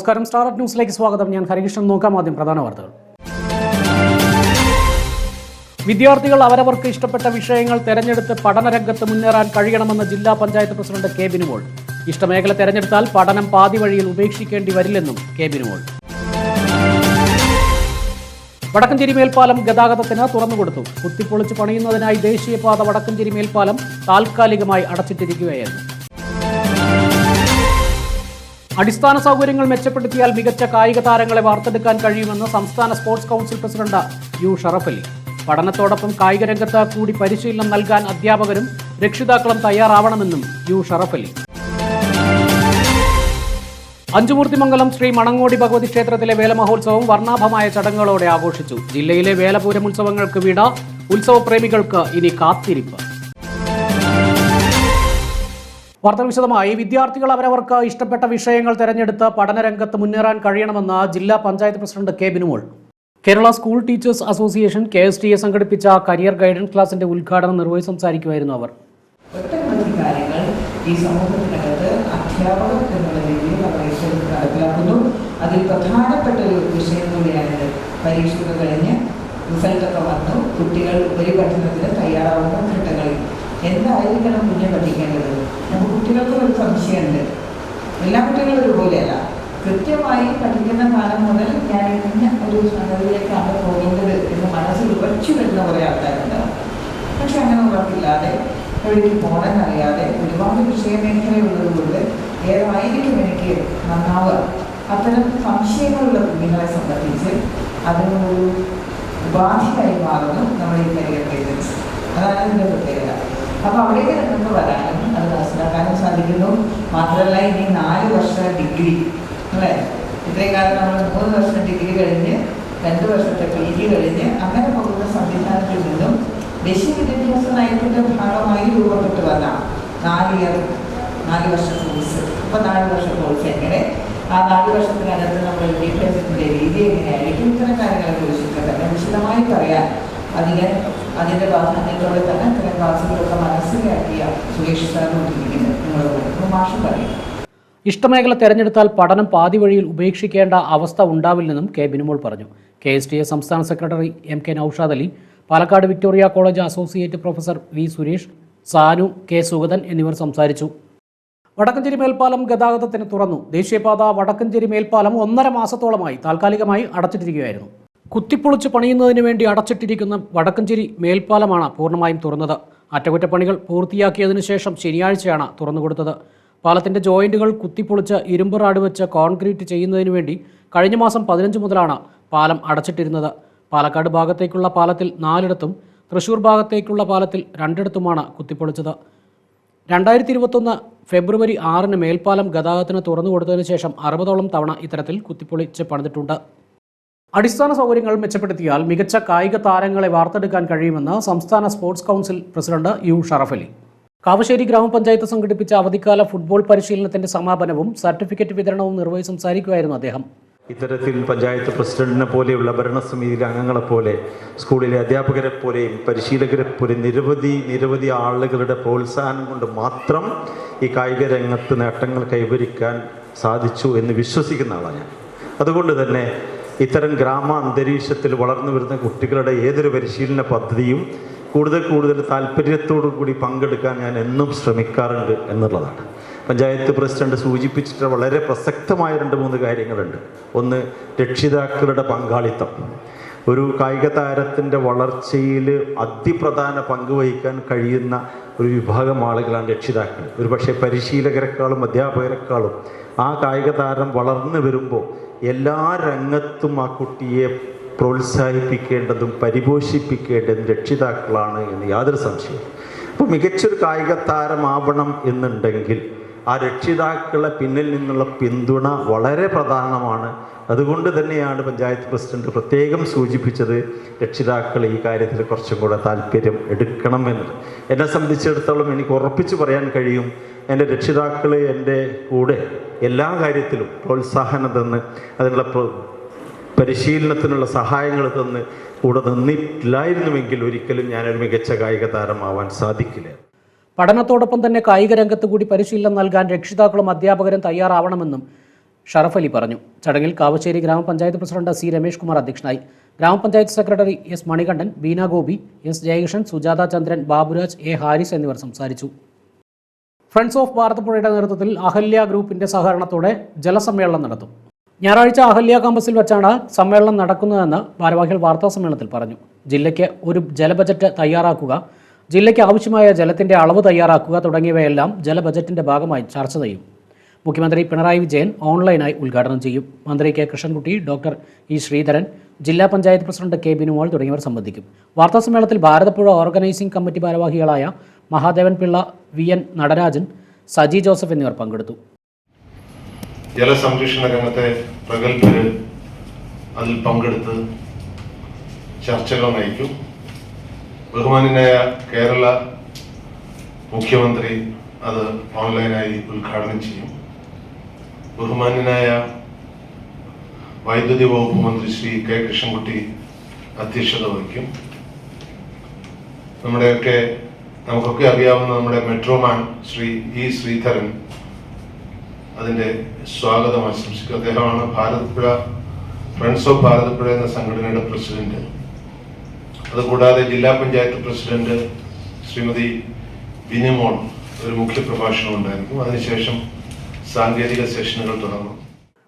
നമസ്കാരം. സ്റ്റാർ ന്യൂസിലേക്ക് സ്വാഗതം. ഞാൻ ഹരികൃഷ്ണൻ. നോക്കാം ആദ്യം പ്രധാന വാർത്തകൾ. വിദ്യാർത്ഥികൾ അവരവർക്ക് ഇഷ്ടപ്പെട്ട വിഷയങ്ങൾ തെരഞ്ഞെടുത്ത് പഠനരംഗത്ത് മുന്നേറാൻ കഴിയണമെന്ന് ജില്ലാ പഞ്ചായത്ത് പ്രസിഡന്റ് കെ ബിനുമോൾ. ഇഷ്ടമേഖല തെരഞ്ഞെടുത്താൽ പഠനം പാതി വഴിയിൽ ഉപേക്ഷിക്കേണ്ടി വരില്ലെന്നും കെ ബിനുമോൾ. വടക്കഞ്ചേരി മേൽപ്പാലം ഗതാഗതത്തിന് തുറന്നുകൊടുത്തു. കുത്തിപ്പൊളിച്ച് പണിയുന്നതിനായി ദേശീയപാത വടക്കഞ്ചേരി മേൽപ്പാലം താൽക്കാലികമായി അടച്ചിട്ടിരിക്കുകയായിരുന്നു. അടിസ്ഥാന സൗകര്യങ്ങൾ മെച്ചപ്പെടുത്തിയാൽ മികച്ച കായിക താരങ്ങളെ വാർത്തെടുക്കാൻ കഴിയുമെന്ന് സംസ്ഥാന sports council president U Sharafali. പഠനത്തോടൊപ്പം കായിക രംഗത്ത് കൂടി പരിശീലനം നൽകാൻ അധ്യാപകരും രക്ഷിതാക്കളും തയ്യാറാവണമെന്നും യു ഷറഫലി. അഞ്ചുമൂർത്തിമംഗലം ശ്രീ മണങ്ങോടി ഭഗവതി ക്ഷേത്രത്തിലെ വേലമഹോത്സവം വർണാഭമായ ചടങ്ങുകളോടെ ആഘോഷിച്ചു. ജില്ലയിലെ വേലപൂരം ഉത്സവങ്ങൾക്ക് വിട. ഉത്സവപ്രേമികൾക്ക് ഇനി കാത്തിരിപ്പ്. വാർത്തകൾ വിശദമായി. വിദ്യാർത്ഥികൾ അവരവർക്ക് ഇഷ്ടപ്പെട്ട വിഷയങ്ങൾ തെരഞ്ഞെടുത്ത് പഠനരംഗത്ത് മുന്നേറാൻ കഴിയണമെന്ന് ജില്ലാ panchayat president K. Binumol. Kerala school teachers association K. S. T. A സംഘടിപ്പിച്ച കരിയർ ഗൈഡൻസ് ക്ലാസിന്റെ ഉദ്ഘാടനം നിർവഹിച്ച് സംസാരിക്കുമായിരുന്നു അവർ. ഈ സമൂഹത്തിനകത്ത് അധ്യാപകർ എന്നുള്ള രീതിയിൽ അവർ നടപ്പിലാക്കുന്നു അതിൽ പ്രധാനപ്പെട്ട ഒരു വിഷയം കൂടിയാണിത് പരീക്ഷകൾ കഴിഞ്ഞ് റിസൾട്ടൊക്കെ വന്നു. കുട്ടികൾ ഉപരിപഠനത്തിന് തയ്യാറാവുന്ന ഘട്ടങ്ങളിൽ എന്തായിരിക്കണം കുഞ്ഞെ കൃത്യമായി പഠിക്കുന്ന കാലം മുതൽ ഞാൻ ഇന്ന ഒരു സംഗതിയിലേക്കാണ് പോകേണ്ടത് എന്ന് മനസ്സിൽ ഉറച്ചു വരുന്ന കുറേ ആൾക്കാരുണ്ടാവും. പക്ഷെ അങ്ങനെ ഉറപ്പില്ലാതെ എവിടേക്ക് പോകണമെന്നറിയാതെ ഒരുപാട് വിഷയമേഖലയുള്ളത് കൊണ്ട് ഏതായിരിക്കും എനിക്ക് നന്നാവുക? അത്തരം സംശയങ്ങളുള്ള കുഞ്ഞുങ്ങളെ സംബന്ധിച്ച് അതിനൊരു ഉപാധിയായി മാറുന്നു നമ്മുടെ ഈ കരിയർ ഗൈഡൻസ് അതാണ് ഇതിന്റെ പ്രത്യേകത. അപ്പോൾ അവിടേക്ക് നിന്ന് വരാനും അത് മനസ്സിലാക്കാനും സാധിക്കുന്നു. മാത്രമല്ല ഇനി നാല് വർഷ ഡിഗ്രി അല്ലേ? ഇത്രയും കാലം നമ്മൾ മൂന്ന് വർഷം ഡിഗ്രി കഴിഞ്ഞ് രണ്ട് വർഷത്തെ പി ജി കഴിഞ്ഞ് അങ്ങനെ പോകുന്ന സംവിധാനത്തിൽ നിന്നും ദേശീയ വിദ്യാഭ്യാസ നയത്തിന്റെ ഭാഗമായി രൂപപ്പെട്ടു വന്ന നാല് ഇയർ നാല് വർഷ കോഴ്സ് അപ്പോൾ നാല് വർഷ കോഴ്സ് എങ്ങനെ? ആ നാല് വർഷത്തിനകത്ത് നമ്മൾ വിദ്യാഭ്യാസത്തിന്റെ രീതി എങ്ങനെയായിരിക്കും? ഇത്തരം കാര്യങ്ങളെ കുറിച്ചൊക്കെ തന്നെ വിശദമായി പറയാൻ അതിന് അതിന്റെ പ്രാധാന്യത്തോടെ തന്നെ ഇത്തരം ക്ലാസ്സുകളൊക്കെ മനസ്സിലാക്കിയ സുരേഷ് സാർ നിങ്ങളോട് മാഷ് പറയും. ഇഷ്ടമേഖല തെരഞ്ഞെടുത്താൽ പഠനം പാതി വഴിയിൽ ഉപേക്ഷിക്കേണ്ട അവസ്ഥ ഉണ്ടാവില്ലെന്നും കെ ബിനുമോൾ പറഞ്ഞു. കെ എസ് ടി എ സംസ്ഥാന secretary M K Naushad Ali Palakkad Victoria college associate professor V Suresh Sanu K Sugathan എന്നിവർ സംസാരിച്ചു. വടക്കഞ്ചേരി മേൽപ്പാലം ഗതാഗതത്തിന് തുറന്നു. ദേശീയപാത വടക്കഞ്ചേരി മേൽപ്പാലം ഒന്നര മാസത്തോളമായി താൽക്കാലികമായി അടച്ചിട്ടിരിക്കുകയായിരുന്നു. കുത്തിപ്പൊളിച്ച് പണിയുന്നതിന് വേണ്ടി അടച്ചിട്ടിരിക്കുന്ന വടക്കഞ്ചേരി മേൽപ്പാലമാണ് പൂർണമായും തുറന്നത്. അറ്റകുറ്റപ്പണികൾ പൂർത്തിയാക്കിയതിനു ശേഷം ശനിയാഴ്ചയാണ് തുറന്നുകൊടുത്തത്. പാലത്തിന്റെ ജോയിന്റുകൾ കുത്തിപ്പൊളിച്ച് ഇരുമ്പ് റാഡ് വെച്ച് കോൺക്രീറ്റ് ചെയ്യുന്നതിന് വേണ്ടി കഴിഞ്ഞ മാസം പതിനഞ്ച് മുതലാണ് പാലം അടച്ചിട്ടിരുന്നത്. പാലക്കാട് ഭാഗത്തേക്കുള്ള പാലത്തിൽ നാലിടത്തും തൃശൂർ ഭാഗത്തേക്കുള്ള പാലത്തിൽ രണ്ടിടത്തുമാണ് കുത്തിപ്പൊളിച്ചത്. രണ്ടായിരത്തി ഇരുപത്തൊന്ന് ഫെബ്രുവരി ആറിന് മേൽപ്പാലം ഗതാഗതത്തിന് തുറന്നു കൊടുത്തതിന് ശേഷം അറുപതോളം തവണ ഇത്തരത്തിൽ കുത്തിപ്പൊളിച്ച് പണിതിട്ടുണ്ട്. അടിസ്ഥാന സൗകര്യങ്ങൾ മെച്ചപ്പെടുത്തിയാൽ മികച്ച കായിക താരങ്ങളെ വാർത്തെടുക്കാൻ കഴിയുമെന്ന് സംസ്ഥാന sports council president U Sharafali Kavassery ഗ്രാമപഞ്ചായത്ത് സംഘടിപ്പിച്ച അവധിക്കാല ഫുട്ബോൾ പരിശീലനത്തിന്റെ സമാപനവും സർട്ടിഫിക്കറ്റ് വിതരണവും നിർവഹിച്ച് സംസാരിക്കുകയായിരുന്നു അദ്ദേഹം. ഇത്തരത്തിൽ പഞ്ചായത്ത് പ്രസിഡന്റിനെ പോലെയുള്ള ഭരണസമിതിയിലെ അംഗങ്ങളെ പോലെ സ്കൂളിലെ അധ്യാപകരെ പോലെയും പരിശീലകരെ പോലെ നിരവധി നിരവധി ആളുകളുടെ പ്രോത്സാഹനം കൊണ്ട് മാത്രം ഈ കായിക രംഗത്ത് നേട്ടങ്ങൾ കൈവരിക്കാൻ സാധിച്ചു എന്ന് വിശ്വസിക്കുന്ന ആളാണ് ഞാൻ. അതുകൊണ്ട് തന്നെ ഇത്തരം ഗ്രാമ അന്തരീക്ഷത്തിൽ വളർന്നു വരുന്ന കുട്ടികളുടെ ഏതൊരു പരിശീലന പദ്ധതിയും കൂടുതൽ കൂടുതൽ താല്പര്യത്തോടു കൂടി പങ്കെടുക്കാൻ ഞാൻ എന്നും ശ്രമിക്കാറുണ്ട് എന്നുള്ളതാണ്. പഞ്ചായത്ത് പ്രസിഡന്റ് സൂചിപ്പിച്ചിട്ട് വളരെ പ്രസക്തമായ രണ്ട് മൂന്ന് കാര്യങ്ങളുണ്ട്. ഒന്ന് രക്ഷിതാക്കളുടെ പങ്കാളിത്തം. ഒരു കായിക താരത്തിന്റെ വളർച്ചയിൽ അതിപ്രധാന പങ്ക് വഹിക്കാൻ കഴിയുന്ന ഒരു വിഭാഗം ആളുകളാണ് രക്ഷിതാക്കൾ. ഒരു പക്ഷേ പരിശീലകരെക്കാളും അധ്യാപകരെക്കാളും ആ കായിക താരം വളർന്നു വരുമ്പോൾ എല്ലാ രംഗത്തും ആ കുട്ടിയെ പ്രോത്സാഹിപ്പിക്കേണ്ടതും പരിപോഷിപ്പിക്കേണ്ടതും രക്ഷിതാക്കളാണ് എന്ന് യാതൊരു സംശയം അപ്പോൾ മികച്ചൊരു കായിക താരമാവണം എന്നുണ്ടെങ്കിൽ ആ രക്ഷിതാക്കളെ പിന്നിൽ നിന്നുള്ള പിന്തുണ വളരെ പ്രധാനമാണ്. അതുകൊണ്ട് തന്നെയാണ് പഞ്ചായത്ത് പ്രസിഡന്റ് പ്രത്യേകം സൂചിപ്പിച്ചത് രക്ഷിതാക്കൾ ഈ കാര്യത്തിൽ കുറച്ചും കൂടെ താല്പര്യം എടുക്കണം എന്നത്. എന്നെ സംബന്ധിച്ചിടത്തോളം എനിക്ക് ഉറപ്പിച്ചു പറയാൻ കഴിയും എന്റെ രക്ഷിതാക്കൾ എന്റെ കൂടെ എല്ലാ കാര്യത്തിലും പ്രോത്സാഹനം തന്ന് അതിനുള്ള പരിശീലനത്തിനുള്ള സഹായങ്ങൾ തന്ന് കൂടെ തന്നിട്ടില്ലായിരുന്നുവെങ്കിൽ ഒരിക്കലും ഞാനൊരു മികച്ച കായിക താരമാവാൻ സാധിക്കില്ല. പഠനത്തോടൊപ്പം തന്നെ കായിക രംഗത്ത് കൂടി പരിശീലനം നൽകാൻ രക്ഷിതാക്കളും അധ്യാപകരും തയ്യാറാവണമെന്നും ഷറഫ് അലി പറഞ്ഞു. ചടങ്ങിൽ കാവശ്ശേരി ഗ്രാമപഞ്ചായത്ത് പ്രസിഡന്റ് സി രമേഷ് കുമാർ അധ്യക്ഷനായി. ഗ്രാമപഞ്ചായത്ത് secretary S Manikandan Beena Gopi S Jayakrishnan Sujatha Chandran Baburaj A Haris എന്നിവർ സംസാരിച്ചു. ഫ്രണ്ട്സ് ഓഫ് ഭാരതപ്പുഴയുടെ നേതൃത്വത്തിൽ അഹല്യ ഗ്രൂപ്പിന്റെ സഹകരണത്തോടെ ജലസമ്മേളനം നടത്തും. ഞായറാഴ്ച അഹല്യ കാമ്പസിൽ വെച്ചാണ് സമ്മേളനം നടക്കുന്നതെന്ന് ഭാരവാഹികൾ വാർത്താ സമ്മേളനത്തിൽ പറഞ്ഞു. ജില്ലയ്ക്ക് ഒരു ജലബജറ്റ് തയ്യാറാക്കുക ജില്ലയ്ക്ക് ആവശ്യമായ ജലത്തിന്റെ അളവ് തയ്യാറാക്കുക തുടങ്ങിയവയെല്ലാം ജലബജറ്റിന്റെ ഭാഗമായി ചർച്ച ചെയ്യും. മുഖ്യമന്ത്രി പിണറായി വിജയൻ ഓൺലൈനായി ഉദ്ഘാടനം ചെയ്യും. മന്ത്രി K Krishnankutty doctor E Sreedharan ജില്ലാ പഞ്ചായത്ത് പ്രസിഡന്റ് കെ ബിനുമോൾ തുടങ്ങിയവർ സംബന്ധിക്കും. വാർത്താസമ്മേളനത്തിൽ ഭാരതപ്പുഴ ഓർഗനൈസിംഗ് കമ്മിറ്റി ഭാരവാഹികളായ മഹാദേവൻ പിള്ള വി എൻ നടരാജൻ സജി ജോസഫ് എന്നിവർ പങ്കെടുത്തു. ജലസംരക്ഷണ രംഗത്തെ പ്രഗത്ഭര് അതിൽ പങ്കെടുത്ത് ചർച്ചകൾ നയിക്കും. ബഹുമാനായ കേരള മുഖ്യമന്ത്രി അത് ഓൺലൈനായി ഉദ്ഘാടനം ചെയ്യും. ബഹുമാനായ വൈദ്യുതി വകുപ്പ് മന്ത്രി ശ്രീ കെ കൃഷ്ണൻകുട്ടി അധ്യക്ഷത വഹിക്കും. നമ്മുടെയൊക്കെ നമുക്കൊക്കെ അറിയാവുന്ന നമ്മുടെ മെട്രോമാൻ ശ്രീ ഇ ശ്രീധരൻ അതിന്റെ സ്വാഗതം ആശംസിക്കും അദ്ദേഹമാണ് ഭാരതപ്പുഴ ഫ്രണ്ട്സ് ഓഫ് ഭാരതപ്പുഴ എന്ന സംഘടനയുടെ പ്രസിഡന്റ്. അതുകൂടാതെ ജില്ലാ പഞ്ചായത്ത് പ്രസിഡന്റ് ശ്രീമതി ബിനിമോൾ ഒരു മുഖ്യ പ്രഭാഷണം ഉണ്ടായിരുന്നു. അതിനുശേഷം സാങ്കേതിക സെഷനുകൾ തുടർന്നു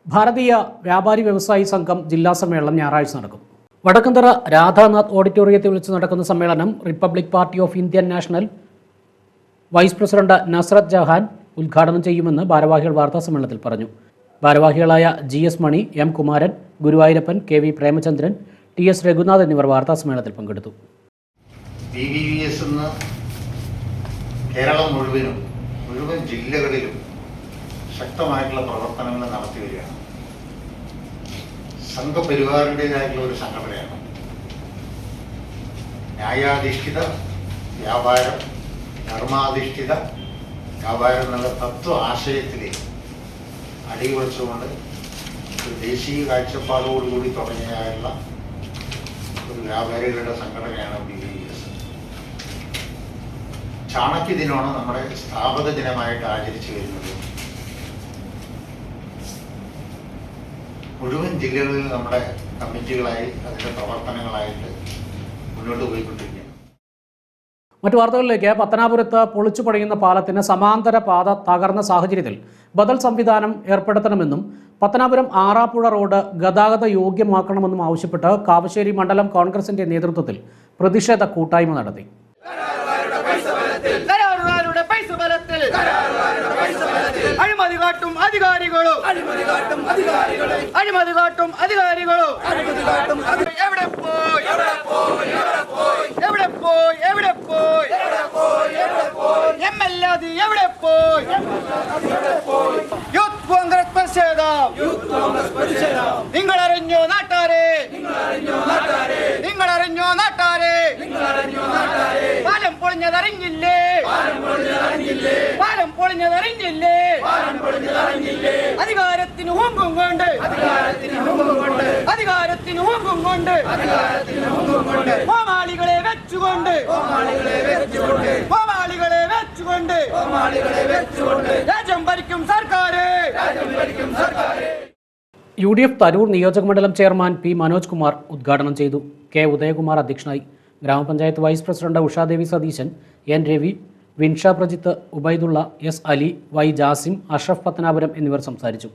ഭാരതീയ വ്യാപാരി വ്യവസായി സംഘം ജില്ലാ സമ്മേളനം ഞായറാഴ്ച നടക്കും. വടക്കന്തറ രാധാനാഥ് ഓഡിറ്റോറിയത്തിൽ വെച്ച് നടക്കുന്ന സമ്മേളനം republic party of Indian national vice president Nasrat Jahan ഉദ്ഘാടനം ചെയ്യുമെന്ന് ഭാരവാഹികൾ വാർത്താ സമ്മേളനത്തിൽ പറഞ്ഞു. ഭാരവാഹികളായ G S Mani M Kumaran Guruvayurappan K V Premachandran T S Raghunath എന്നിവർ വാർത്താ സമ്മേളനത്തിൽ പങ്കെടുത്തു. കേരളം മുഴുവനും മുഴുവൻ ജില്ലകളിലും ശക്തമായിട്ടുള്ള പ്രവർത്തനങ്ങൾ നടത്തി വരികയാണ്. സംഘപരിവാറിന്റെതായിട്ടുള്ള ഒരു സംഘടനയാണ്. ന്യായാധിഷ്ഠിത വ്യാപാരം ധർമാധിഷ്ഠിത വ്യാപാരം എന്നുള്ള തത്വ ആശയത്തിലേക്ക് അടിയുറച്ചുകൊണ്ട് ഒരു ദേശീയ കാഴ്ചപ്പാടോടുകൂടി തുടങ്ങിയായുള്ള ഒരു വ്യാപാരികളുടെ സംഘടനയാണ് ബി വി എസ് ചാണക്യ ദിനമാണ് നമ്മുടെ സ്ഥാപക ദിനമായിട്ട് ആചരിച്ചു വരുന്നത്. മുഴുവൻ ജില്ലകളിൽ നമ്മുടെ കമ്മിറ്റികളായി അതിന്റെ പ്രവർത്തനങ്ങളായിട്ട് മുന്നോട്ട് പോയിക്കൊണ്ടിരിക്കുകയാണ് മറ്റു വാർത്തകളിലേക്ക് പത്തനാപുരത്ത് പൊളിച്ചു പണിയുന്ന പാലത്തിന് സമാന്തര പാത തകർന്ന സാഹചര്യത്തിൽ ബദൽ സംവിധാനം ഏർപ്പെടുത്തണമെന്നും പത്തനാപുരം ആറാപ്പുഴ റോഡ് ഗതാഗത യോഗ്യമാക്കണമെന്നും ആവശ്യപ്പെട്ട് കാവശ്ശേരി മണ്ഡലം കോൺഗ്രസിന്റെ നേതൃത്വത്തിൽ പ്രതിഷേധ കൂട്ടായ്മ നടത്തി. അഴിമതി കാട്ടും അധികാരികളോ. അഴിമതി കാട്ടും അധികാരികളോ. എവിടെ പോയി? എവിടെ പോയി? എവിടെ പോയി? എം എൽ എ എവിടെ പോയി? യൂത്ത് കോൺഗ്രസ് പ്രതിഷേധം. നിങ്ങൾ അറിഞ്ഞോ നാട്ടാരെ? നിങ്ങൾ അറിഞ്ഞോ നാട്ടാരെ? പാലം പൊളിഞ്ഞതറിഞ്ഞില്ലേ? പാലം പൊളിഞ്ഞതറിഞ്ഞില്ലേ? അധികാരത്തിന് ഹോങ്കും കൊണ്ട്. അധികാരത്തിന് ഹോങ്കും കൊണ്ട്. കോമാളികളെ വെച്ചുകൊണ്ട്. കോമാളികളെ വെച്ചുകൊണ്ട്. രാജ്യം ഭരിക്കും സർക്കാര്. യു ഡി എഫ് തരൂർ നിയോജക മണ്ഡലം ചെയർമാൻ പി മനോജ് കുമാർ ഉദ്ഘാടനം ചെയ്തു. കെ ഉദയകുമാർ അധ്യക്ഷനായി. ഗ്രാമപഞ്ചായത്ത് vice president Ushadevi Satheesan N Ravi Winsha Prajith Ubaidulla S Ali Y Jasim Ashraf Pathanapuram എന്നിവർ സംസാരിച്ചു.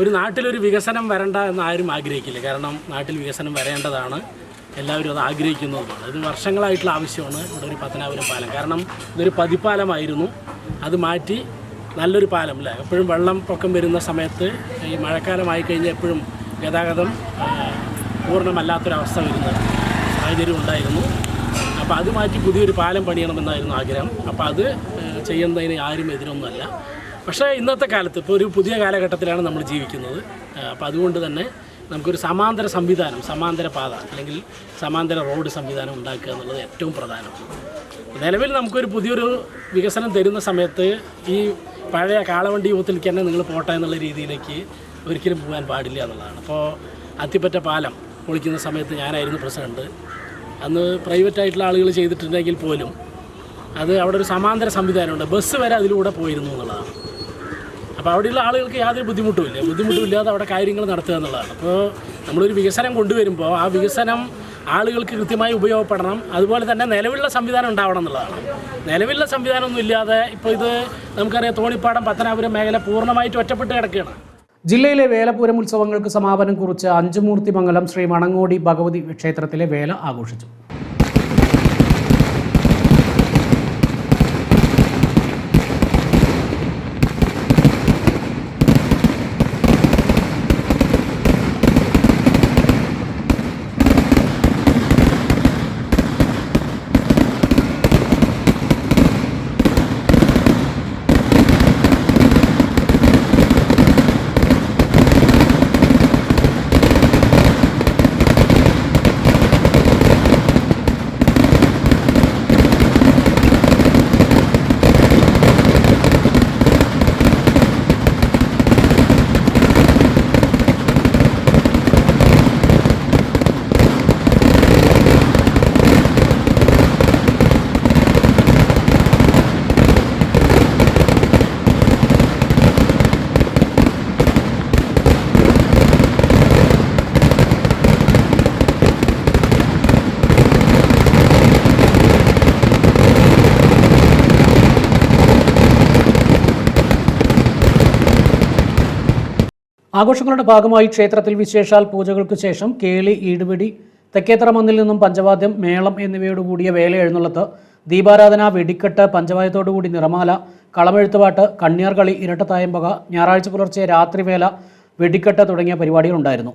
ഒരു നാട്ടിലൊരു വികസനം വരണ്ട എന്ന് ആരും ആഗ്രഹിക്കില്ല. കാരണം നാട്ടിൽ വികസനം വരേണ്ടതാണ്. എല്ലാവരും അത് ആഗ്രഹിക്കുന്നതുമാണ് ഇത് വർഷങ്ങളായിട്ടുള്ള ആവശ്യമാണ് ഇവിടെ ഒരു പത്തനാപുരം പാലം. കാരണം ഇതൊരു പതിപ്പാലമായിരുന്നു. അത് മാറ്റി നല്ലൊരു പാലം അല്ലേ? എപ്പോഴും വെള്ളം പൊക്കം വരുന്ന സമയത്ത് ഈ മഴക്കാലമായി കഴിഞ്ഞാൽ എപ്പോഴും ഗതാഗതം പൂർണമല്ലാത്തൊരവസ്ഥ വരുന്ന സാഹചര്യം ഉണ്ടായിരുന്നു. അപ്പോൾ അത് മാറ്റി പുതിയൊരു പാലം പണിയണമെന്നായിരുന്നു ആഗ്രഹം. അപ്പോൾ അത് ചെയ്യുന്നതിന് ആരും എതിരൊന്നുമല്ല. പക്ഷേ ഇന്നത്തെ കാലത്ത് ഇപ്പോൾ ഒരു പുതിയ കാലഘട്ടത്തിലാണ് നമ്മൾ ജീവിക്കുന്നത്. അപ്പോൾ അതുകൊണ്ട് തന്നെ നമുക്കൊരു സമാന്തര സംവിധാനം സമാന്തര പാത അല്ലെങ്കിൽ സമാന്തര റോഡ് സംവിധാനം ഉണ്ടാക്കുക എന്നുള്ളത് ഏറ്റവും പ്രധാനമാണ് നിലവിൽ നമുക്കൊരു പുതിയൊരു വികസനം തരുന്ന സമയത്ത് ഈ പഴയ കാളവണ്ടി യൂത്തിലേക്ക് തന്നെ നിങ്ങൾ പോട്ടെ എന്നുള്ള രീതിയിലേക്ക് ഒരിക്കലും പോകാൻ പാടില്ല എന്നുള്ളതാണ്. അപ്പോൾ അത്തിപ്പറ്റ പാലം പൊളിക്കുന്ന സമയത്ത് ഞാനായിരുന്നു പ്രസിഡന്റ്. അന്ന് പ്രൈവറ്റായിട്ടുള്ള ആളുകൾ ചെയ്തിട്ടുണ്ടെങ്കിൽ പോലും അത് അവിടെ ഒരു സമാന്തര സംവിധാനമുണ്ട്. ബസ് വരെ അതിലൂടെ പോയിരുന്നു എന്നുള്ളതാണ്. അപ്പോൾ അവിടെയുള്ള ആളുകൾക്ക് യാതൊരു ബുദ്ധിമുട്ടുമില്ല. ബുദ്ധിമുട്ടുമില്ലാതെ അവിടെ കാര്യങ്ങൾ നടത്തുക എന്നുള്ളതാണ്. അപ്പോൾ നമ്മളൊരു വികസനം കൊണ്ടുവരുമ്പോൾ ആ വികസനം ആളുകൾക്ക് കൃത്യമായി ഉപയോഗപ്പെടണം. അതുപോലെ തന്നെ നിലവിലുള്ള സംവിധാനം ഉണ്ടാവണം എന്നുള്ളതാണ്. നിലവിലുള്ള സംവിധാനമൊന്നും ഇല്ലാതെ ഇപ്പോൾ ഇത് നമുക്കറിയാം തോണിപ്പാടം പത്തനാപുരം മേഖല പൂർണമായിട്ട് ഒറ്റപ്പെട്ട് കിടക്കുകയാണ്. ജില്ലയിലെ വേലപൂരം ഉത്സവങ്ങൾക്ക് സമാപനം കുറിച്ച് അഞ്ചുമൂർത്തിമംഗലം ശ്രീ മണങ്ങോടി ഭഗവതി ക്ഷേത്രത്തിലെ വേല ആഘോഷിച്ചു. ആഘോഷങ്ങളുടെ ഭാഗമായി ക്ഷേത്രത്തിൽ വിശേഷാൽ പൂജകൾക്ക് ശേഷം കേളി ഈടുപിടി തെക്കേത്തറ മന്നിൽ നിന്നും പഞ്ചവാദ്യം മേളം എന്നിവയോടുകൂടിയ വേല എഴുന്നള്ളത്ത് ദീപാരാധന വെടിക്കെട്ട് പഞ്ചവായത്തോടുകൂടി നിറമാല കളമെഴുത്തുപാട്ട് കണ്ണിയാർകളി ഇരട്ടത്തായമ്പക ഞായറാഴ്ച പുലർച്ചെ രാത്രിവേല വെടിക്കെട്ട് തുടങ്ങിയ പരിപാടികളുണ്ടായിരുന്നു.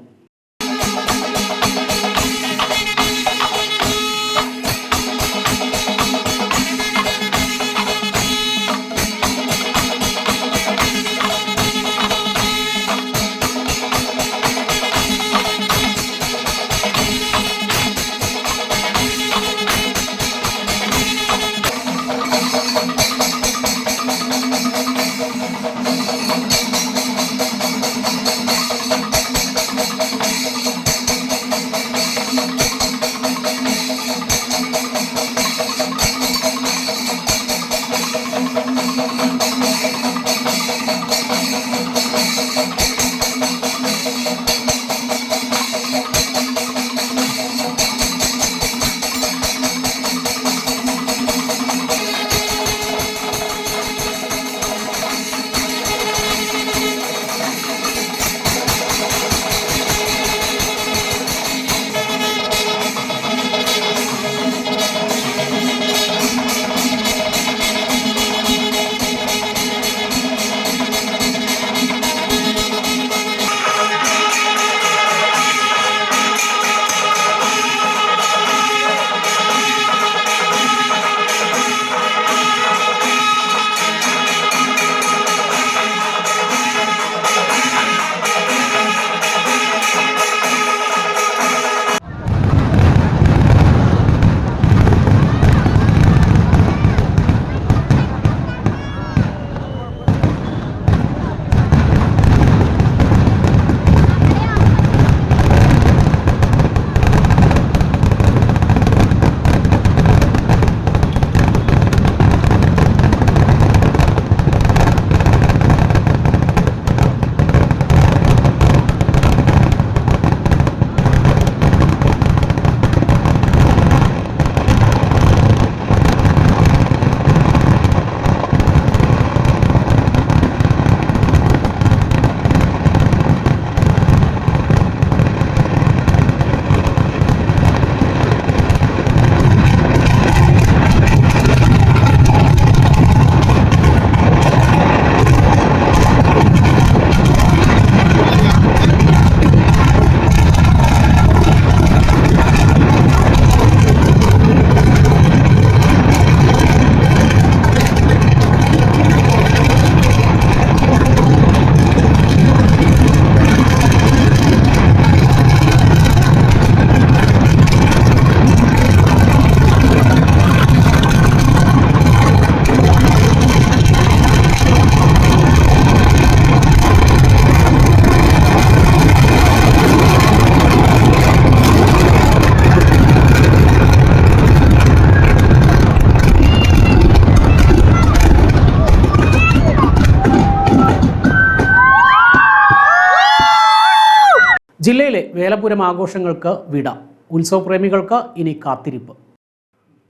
വേലപുരം ആഘോഷങ്ങൾക്ക് വിട. ഉത്സവപ്രേമികൾക്ക് ഇനി കാത്തിരിപ്പ്.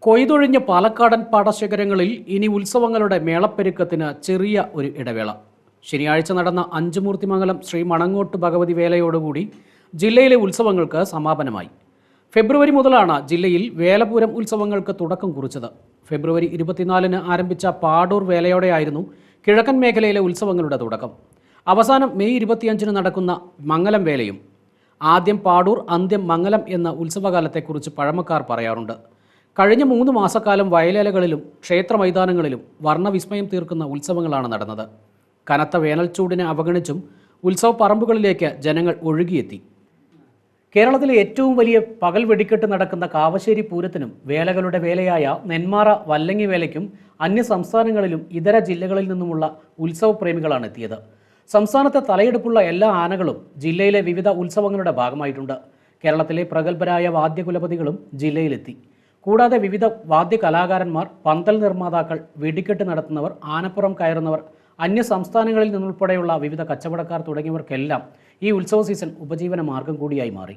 കൊയ്തൊഴിഞ്ഞ പാലക്കാടൻ പാടശേഖരങ്ങളിൽ ഇനി ഉത്സവങ്ങളുടെ മേളപ്പെരുക്കത്തിന് ചെറിയ ഒരു ഇടവേള. ശനിയാഴ്ച നടന്ന അഞ്ചുമൂർത്തിമംഗലം ശ്രീ മണങ്ങോട്ട് ഭഗവതി വേലയോടുകൂടി ജില്ലയിലെ ഉത്സവങ്ങൾക്ക് സമാപനമായി. ഫെബ്രുവരി മുതലാണ് ജില്ലയിൽ വേലപൂരം ഉത്സവങ്ങൾക്ക് തുടക്കം കുറിച്ചത്. ഫെബ്രുവരി ഇരുപത്തിനാലിന് ആരംഭിച്ച പാടൂർ വേലയോടെയായിരുന്നു കിഴക്കൻ മേഖലയിലെ ഉത്സവങ്ങളുടെ തുടക്കം. അവസാനം മെയ് ഇരുപത്തിയഞ്ചിന് നടക്കുന്ന മംഗലം വേലയും ആദ്യം പാടൂർ അന്ത്യം മംഗലം എന്ന ഉത്സവകാലത്തെക്കുറിച്ച് പഴമക്കാർ പറയാറുണ്ട്. കഴിഞ്ഞ മൂന്ന് മാസക്കാലം വയലേലകളിലും ക്ഷേത്ര മൈതാനങ്ങളിലും വർണവിസ്മയം തീർക്കുന്ന ഉത്സവങ്ങളാണ് നടന്നത്. കനത്ത വേനൽച്ചൂടിനെ അവഗണിച്ചും ഉത്സവ പറമ്പുകളിലേക്ക് ജനങ്ങൾ ഒഴുകിയെത്തി. കേരളത്തിലെ ഏറ്റവും വലിയ പകൽ വെടിക്കെട്ട് നടക്കുന്ന കാവശ്ശേരി പൂരത്തിനും വേലകളുടെ വേലയായ നെന്മാറ വല്ലങ്ങി വേലയ്ക്കും അന്യ സംസ്ഥാനങ്ങളിലും ഇതര ജില്ലകളിൽ നിന്നുമുള്ള ഉത്സവപ്രേമികളാണ് എത്തിയത്. സംസ്ഥാനത്തെ തലയെടുപ്പുള്ള എല്ലാ ആനകളും ജില്ലയിലെ വിവിധ ഉത്സവങ്ങളുടെ ഭാഗമായിട്ടുണ്ട്. കേരളത്തിലെ പ്രഗത്ഭരായ വാദ്യകുലപതികളും ജില്ലയിലെത്തി. കൂടാതെ വിവിധ വാദ്യ കലാകാരന്മാർ പന്തൽ നിർമ്മാതാക്കൾ വെടിക്കെട്ട് നടത്തുന്നവർ ആനപ്പുറം കയറുന്നവർ അന്യ സംസ്ഥാനങ്ങളിൽ നിന്നുൾപ്പെടെയുള്ള വിവിധ കച്ചവടക്കാർ തുടങ്ങിയവർക്കെല്ലാം ഈ ഉത്സവ സീസൺ ഉപജീവന മാർഗം കൂടിയായി മാറി.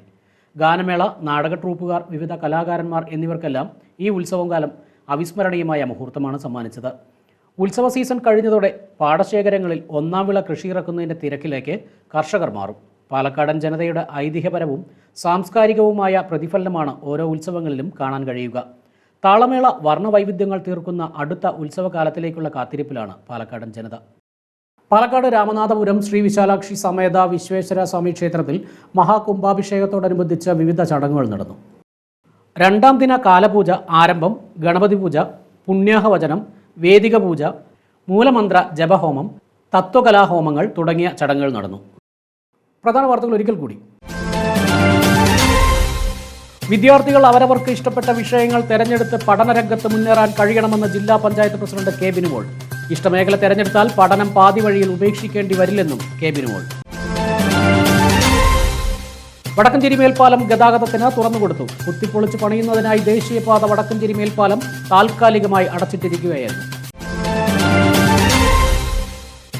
ഗാനമേള നാടക ട്രൂപ്പുകാർ വിവിധ കലാകാരന്മാർ എന്നിവർക്കെല്ലാം ഈ ഉത്സവകാലം അവിസ്മരണീയമായ മുഹൂർത്തമാണ് സമ്മാനിച്ചത്. ഉത്സവ സീസൺ കഴിഞ്ഞതോടെ പാടശേഖരങ്ങളിൽ ഒന്നാം വിള കൃഷി ഇറക്കുന്നതിന്റെ തിരക്കിലേക്ക് കർഷകർ മാറും. പാലക്കാടൻ ജനതയുടെ ഐതിഹ്യപരവും സാംസ്കാരികവുമായ പ്രതിഫലനമാണ് ഓരോ ഉത്സവങ്ങളിലും കാണാൻ കഴിയുക. താളമേള വർണവൈവിധ്യങ്ങൾ തീർക്കുന്ന അടുത്ത ഉത്സവകാലത്തിലേക്കുള്ള കാത്തിരിപ്പിലാണ് പാലക്കാടൻ ജനത. പാലക്കാട് രാമനാഥപുരം ശ്രീ വിശാലാക്ഷി സമേത വിശ്വേശ്വര സ്വാമി ക്ഷേത്രത്തിൽ മഹാകുംഭാഭിഷേകത്തോടനുബന്ധിച്ച് വിവിധ ചടങ്ങുകൾ നടന്നു. രണ്ടാം ദിന കാലപൂജ ആരംഭം ഗണപതി പൂജ പുണ്യാഹവചനം വേദിക പൂജ മൂലമന്ത്ര ജപഹോമം തത്വകലാഹോമങ്ങൾ തുടങ്ങിയ ചടങ്ങുകൾ നടന്നു. പ്രധാന വാർത്തകൾ ഒരിക്കൽ കൂടി. വിദ്യാർത്ഥികൾ അവരവർക്ക് ഇഷ്ടപ്പെട്ട വിഷയങ്ങൾ തെരഞ്ഞെടുത്ത് പഠനരംഗത്ത് മുന്നേറാൻ കഴിയണമെന്ന് ജില്ലാ പഞ്ചായത്ത് പ്രസിഡന്റ് കെ ബിനുമോൾ. ഇഷ്ടമേഖല തെരഞ്ഞെടുത്താൽ പഠനം പാതി വഴിയിൽ ഉപേക്ഷിക്കേണ്ടി വരില്ലെന്നും കെ ബിനുമോൾ. വടക്കഞ്ചേരി മേൽപ്പാലം ഗതാഗതത്തിന് തുറന്നുകൊടുത്തു കുത്തിപ്പൊളിച്ച് പണിയുന്നതിനായി ദേശീയപാത വടക്കഞ്ചേരി മേൽപ്പാലം താൽക്കാലികമായി അടച്ചിട്ടിരിക്കുകയായിരുന്നു.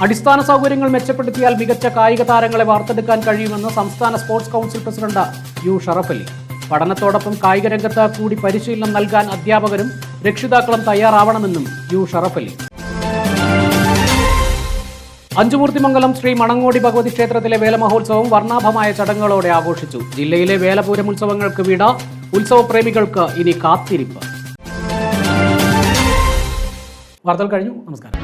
അടിസ്ഥാന സൗകര്യങ്ങൾ മെച്ചപ്പെടുത്തിയാൽ മികച്ച കായിക താരങ്ങളെ വാർത്തെടുക്കാൻ കഴിയുമെന്ന് സംസ്ഥാന sports council president U Sharafali. പഠനത്തോടൊപ്പം കായിക രംഗത്ത് കൂടി പരിശീലനം നൽകാൻ അധ്യാപകരും രക്ഷിതാക്കളും തയ്യാറാവണമെന്നും യു ഷറഫലി. അഞ്ചുമൂർത്തിമംഗലം ശ്രീ മണങ്ങോടി ഭഗവതി ക്ഷേത്രത്തിലെ വേലമഹോത്സവം വർണാഭമായ ചടങ്ങുകളോടെ ആഘോഷിച്ചു. ജില്ലയിലെ വേലപൂരം ഉത്സവങ്ങൾക്ക് വിട ഉത്സവപ്രേമികൾക്ക് ഇനി കാത്തിരിപ്പ്. വാർത്തകൾ കഴിഞ്ഞു. നമസ്കാരം.